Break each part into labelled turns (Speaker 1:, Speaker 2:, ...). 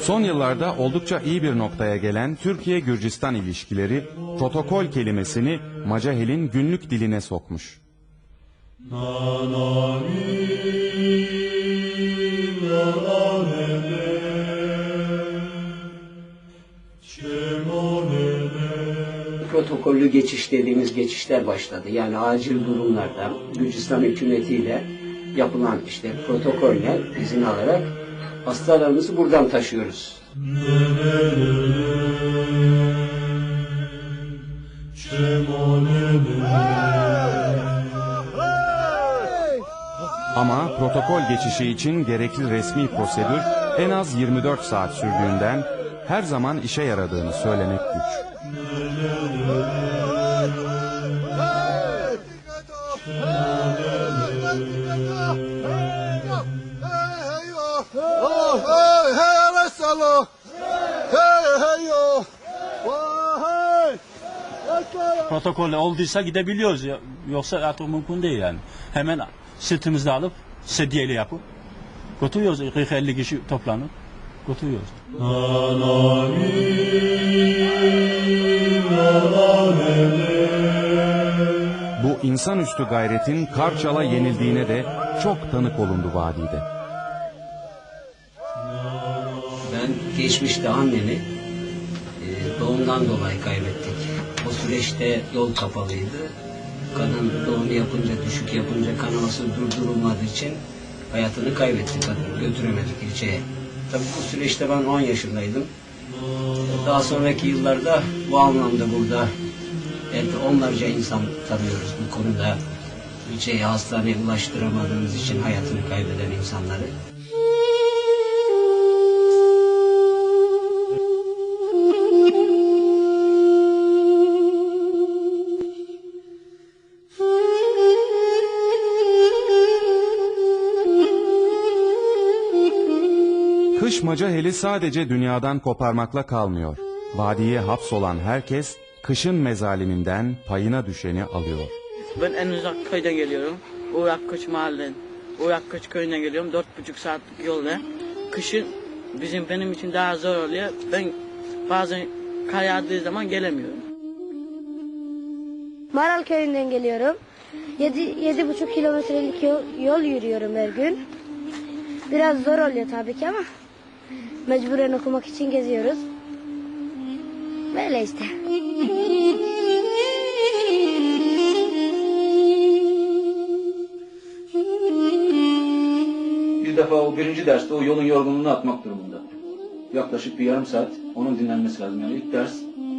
Speaker 1: Son yıllarda oldukça iyi bir noktaya gelen Türkiye-Gürcistan ilişkileri protokol kelimesini Macahel'in günlük diline sokmuş.
Speaker 2: protokollü geçiş dediğimiz geçişler başladı. Yani acil durumlarda Gürcistan hükümetiyle yapılan işte protokoller izin alarak hastalarımızı buradan taşıyoruz.
Speaker 1: Ama protokol geçişi için gerekli resmi prosedür en az 24 saat sürdüğünden her zaman işe yaradığını söylemek güç.
Speaker 3: Hey, hey, Alessandro! Hey, hey, yo! Oh, hey!
Speaker 4: protokol olduysa gidebiliyoruz. ya. Yoksa artık mümkün değil yani. Hemen sırtımızda alıp sedyeyle yapıp götürüyoruz. 40-50 kişi toplanıp götürüyoruz.
Speaker 1: Bu insanüstü gayretin Karçal'a yenildiğine de çok tanık olundu vadide.
Speaker 2: Geçmişte annemi e, doğumdan dolayı kaybettik. O süreçte yol kapalıydı. Kadın doğum yapınca, düşük yapınca kanaması durdurulmadığı için hayatını kaybetti kadın. Götüremedik ilçeye. Tabii bu süreçte ben 10 yaşındaydım. Daha sonraki yıllarda bu anlamda burada belki onlarca insan tanıyoruz bu konuda. İlçeye hastaneye ulaştıramadığımız için hayatını kaybeden insanları.
Speaker 1: Kış Macahel'i sadece dünyadan koparmakla kalmıyor. Vadiye hapsolan herkes kışın mezaliminden payına düşeni alıyor.
Speaker 5: Ben en uzak köyden geliyorum. Uğrak Koç mahallen. Uğrak Koç köyüne geliyorum. Dört buçuk saatlik yolda. Kışın bizim benim için daha zor oluyor. Ben bazen kar yağdığı zaman gelemiyorum.
Speaker 6: Maral köyünden geliyorum. Yedi, yedi buçuk kilometrelik yol, yol yürüyorum her gün. Biraz zor oluyor tabii ki ama mecburen okumak için geziyoruz. Böyle işte.
Speaker 7: Bir defa o birinci derste o yolun yorgunluğunu atmak durumunda. Yaklaşık bir yarım saat onun dinlenmesi lazım. Yani ilk ders,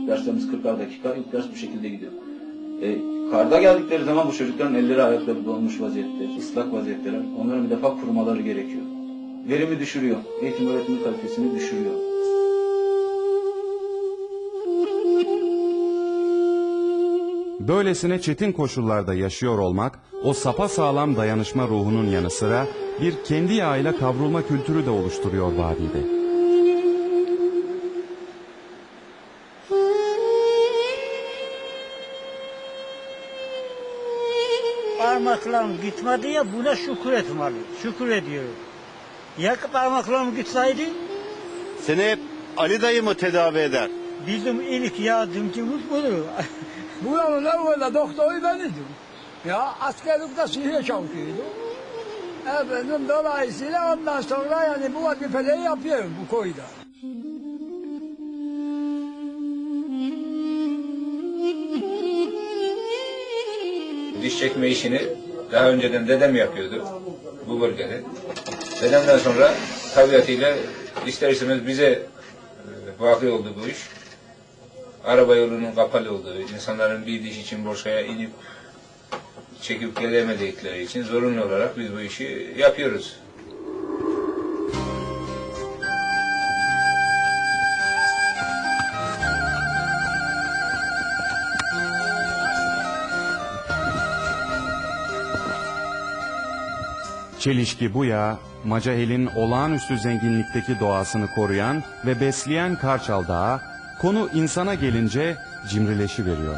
Speaker 7: derslerimiz 40'ar dakika, ilk ders bu şekilde gidiyor. E, karda geldikleri zaman bu çocukların elleri ayakları donmuş vaziyette, ıslak vaziyetteler. Onların bir defa kurumaları gerekiyor. Verimi düşürüyor, eğitim öğretim kalitesini düşürüyor.
Speaker 1: Böylesine çetin koşullarda yaşıyor olmak, o sapa sağlam dayanışma ruhunun yanı sıra bir kendi yağıyla kavrulma kültürü de oluşturuyor vadide.
Speaker 8: parmaklarım gitmedi ya buna şükür etmeli. Şükür ediyorum. Ya parmaklarım gitseydi
Speaker 9: Seni hep Ali dayı mı tedavi eder?
Speaker 8: bizim ilk yardımcımız budur.
Speaker 3: Bu yolun evvela doktoru ben idim. Ya askerlikte şehir çalışıyordu. Efendim dolayısıyla ondan sonra yani bu vazifeleri yapıyorum bu koyda.
Speaker 10: diş çekme işini daha önceden dedem yapıyordu bu bölgede. Dedemden sonra tabiatıyla ister istemez bize e, vakı oldu bu iş. Araba yolunun kapalı olduğu, insanların bir diş için Borça'ya inip çekip gelemedikleri için zorunlu olarak biz bu işi yapıyoruz.
Speaker 1: Çelişki bu ya, Macahel'in olağanüstü zenginlikteki doğasını koruyan ve besleyen Karçal Dağı, konu insana gelince cimrileşi veriyor.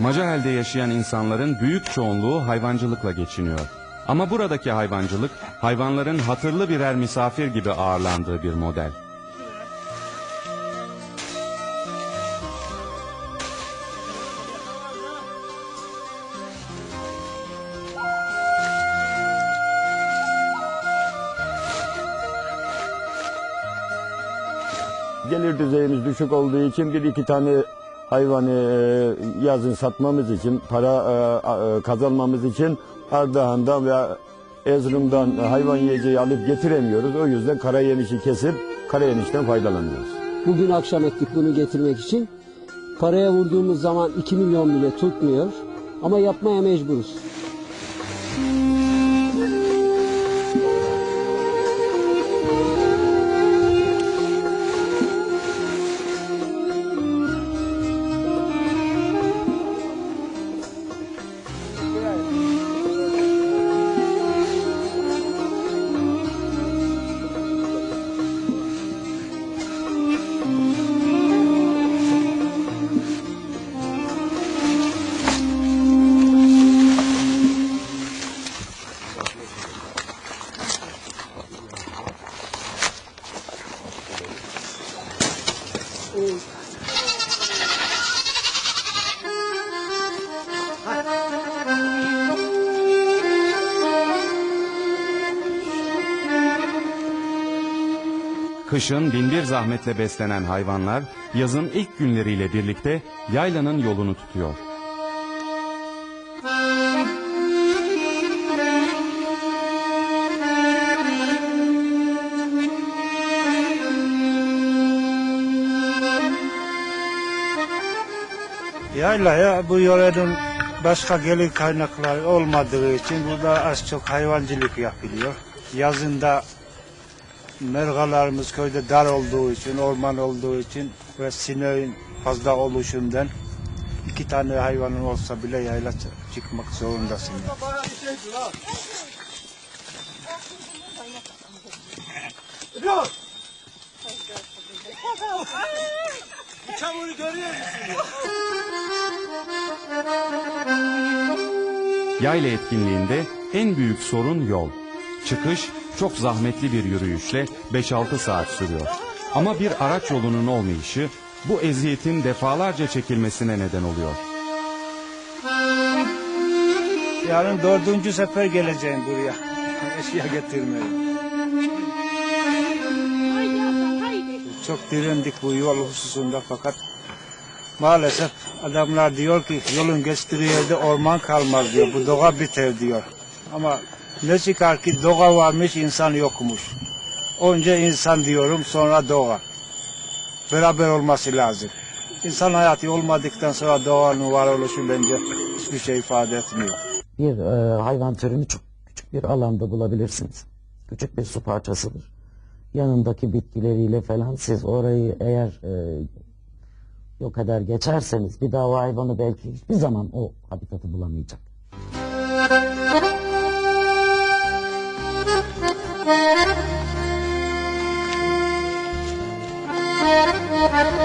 Speaker 1: Macahel'de yaşayan insanların büyük çoğunluğu hayvancılıkla geçiniyor. Ama buradaki hayvancılık, hayvanların hatırlı birer misafir gibi ağırlandığı bir model.
Speaker 11: Gelir düzeyimiz düşük olduğu için bir iki tane hayvanı e, yazın satmamız için, para e, e, kazanmamız için Ardahan'dan veya Erzurum'dan hayvan yiyeceği alıp getiremiyoruz. O yüzden kara yemişi kesip kara yemişten faydalanıyoruz.
Speaker 12: Bugün akşam ettik bunu getirmek için. Paraya vurduğumuz zaman 2 milyon bile tutmuyor. Ama yapmaya mecburuz.
Speaker 1: Kışın binbir zahmetle beslenen hayvanlar yazın ilk günleriyle birlikte yaylanın yolunu tutuyor.
Speaker 8: Yaylaya bu yörenin başka gelir kaynakları olmadığı için burada az çok hayvancılık yapılıyor. Yazında mergalarımız köyde dar olduğu için, orman olduğu için ve sineğin fazla oluşundan iki tane hayvanın olsa bile yayla çı- çıkmak zorundasın.
Speaker 1: Yayla etkinliğinde en büyük sorun yol. Çıkış çok zahmetli bir yürüyüşle 5-6 saat sürüyor. Ama bir araç yolunun olmayışı bu eziyetin defalarca çekilmesine neden oluyor.
Speaker 8: Yarın dördüncü sefer geleceğim buraya. Eşya getirmeye. Çok direndik bu yol hususunda fakat maalesef adamlar diyor ki yolun geçtiği yerde orman kalmaz diyor. Bu doğa biter diyor. Ama ne çıkar ki doğa varmış insan yokmuş. Önce insan diyorum sonra doğa. Beraber olması lazım. İnsan hayatı olmadıktan sonra doğanın varoluşu bence hiçbir şey ifade etmiyor.
Speaker 13: bir e, hayvan türünü çok küçük bir alanda bulabilirsiniz. Küçük bir su parçasıdır. Yanındaki bitkileriyle falan siz orayı eğer e, yok eder geçerseniz bir daha o hayvanı belki hiçbir zaman o habitatı bulamayacak. Thank you.